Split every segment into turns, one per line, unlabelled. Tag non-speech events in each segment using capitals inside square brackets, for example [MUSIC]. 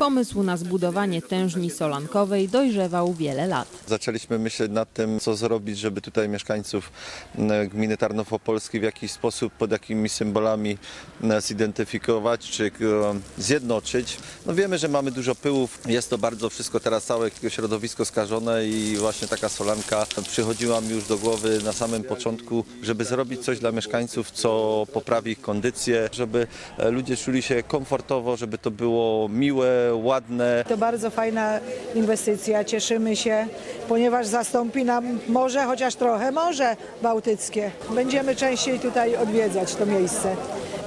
Pomysł na zbudowanie tężni solankowej dojrzewał wiele lat.
Zaczęliśmy myśleć nad tym, co zrobić, żeby tutaj mieszkańców m, gminy Tarnów Opolski w jakiś sposób, pod jakimi symbolami m, zidentyfikować czy e, zjednoczyć. No wiemy, że mamy dużo pyłów, jest to bardzo wszystko teraz całe środowisko skażone i właśnie taka solanka przychodziła mi już do głowy na samym początku, żeby zrobić coś dla mieszkańców, co poprawi ich kondycję, żeby e, ludzie czuli się komfortowo, żeby to było miłe, ładne.
To bardzo fajna inwestycja, cieszymy się, ponieważ zastąpi nam morze, chociaż trochę Morze Bałtyckie. Będziemy częściej tutaj odwiedzać to miejsce,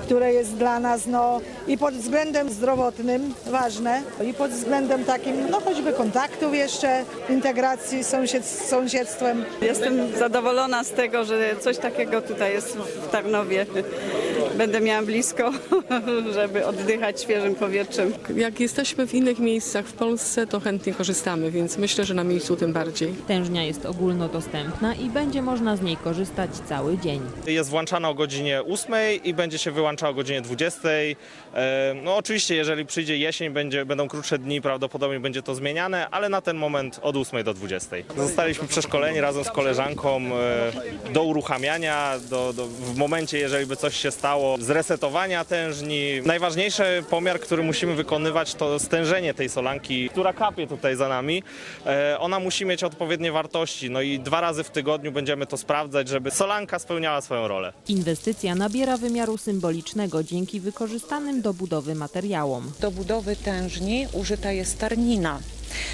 które jest dla nas no, i pod względem zdrowotnym ważne, i pod względem takim, no choćby kontaktów jeszcze, integracji sąsied, z sąsiedztwem.
Jestem zadowolona z tego, że coś takiego tutaj jest w Tarnowie. Będę miała blisko, [LAUGHS] żeby oddychać świeżym powietrzem.
Jak jesteśmy w innych miejscach w Polsce, to chętnie korzystamy, więc myślę, że na miejscu tym bardziej.
Tężnia jest ogólnodostępna i będzie można z niej korzystać cały dzień.
Jest włączana o godzinie 8 i będzie się wyłączała o godzinie 20. E, No oczywiście, jeżeli przyjdzie jesień, będzie, będą krótsze dni, prawdopodobnie będzie to zmieniane, ale na ten moment od 8 do 20. Zostaliśmy przeszkoleni razem z koleżanką e, do uruchamiania, do, do, w momencie, jeżeli by coś się stało, zresetowania tężni. Najważniejszy pomiar, który musimy wykonywać, to stężenie tej solanki, która kapie tutaj za nami. E, Ona musi mieć odpowiednie wartości, no i dwa razy w tygodniu będziemy to sprawdzać, żeby solanka spełniała swoją rolę.
Inwestycja nabiera wymiaru symbolicznego dzięki wykorzystanym do budowy materiałom.
Do budowy tężni użyta jest tarnina,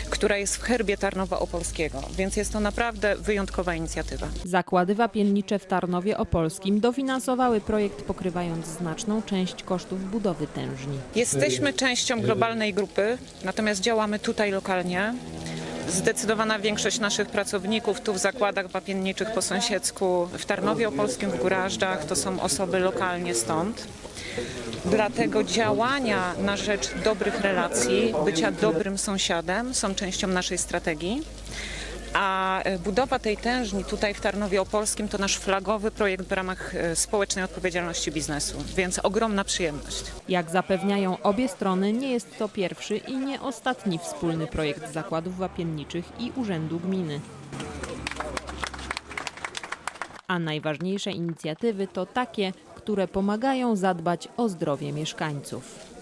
która jest w herbie Tarnowa Opolskiego, więc jest to naprawdę wyjątkowa inicjatywa.
Zakłady wapiennicze w Tarnowie Opolskim dofinansowały projekt pokrywając znaczną część kosztów budowy tężni.
Jesteśmy częścią globalnej grupy, natomiast działamy tutaj lokalnie. Zdecydowana większość naszych pracowników tu w zakładach wapienniczych po sąsiedzku w Tarnowie Opolskim, w Górażdżach to są osoby lokalnie stąd. Dlatego działania na rzecz dobrych relacji, bycia dobrym sąsiadem są częścią naszej strategii. A e, budowa tej tężni tutaj w Tarnowie Opolskim to nasz flagowy projekt w ramach e, społecznej odpowiedzialności biznesu, więc ogromna przyjemność.
Jak zapewniają obie strony, nie jest to pierwszy i nie ostatni wspólny projekt zakładów wapienniczych i Urzędu Gminy. A najważniejsze inicjatywy to takie, które pomagają zadbać o zdrowie mieszkańców.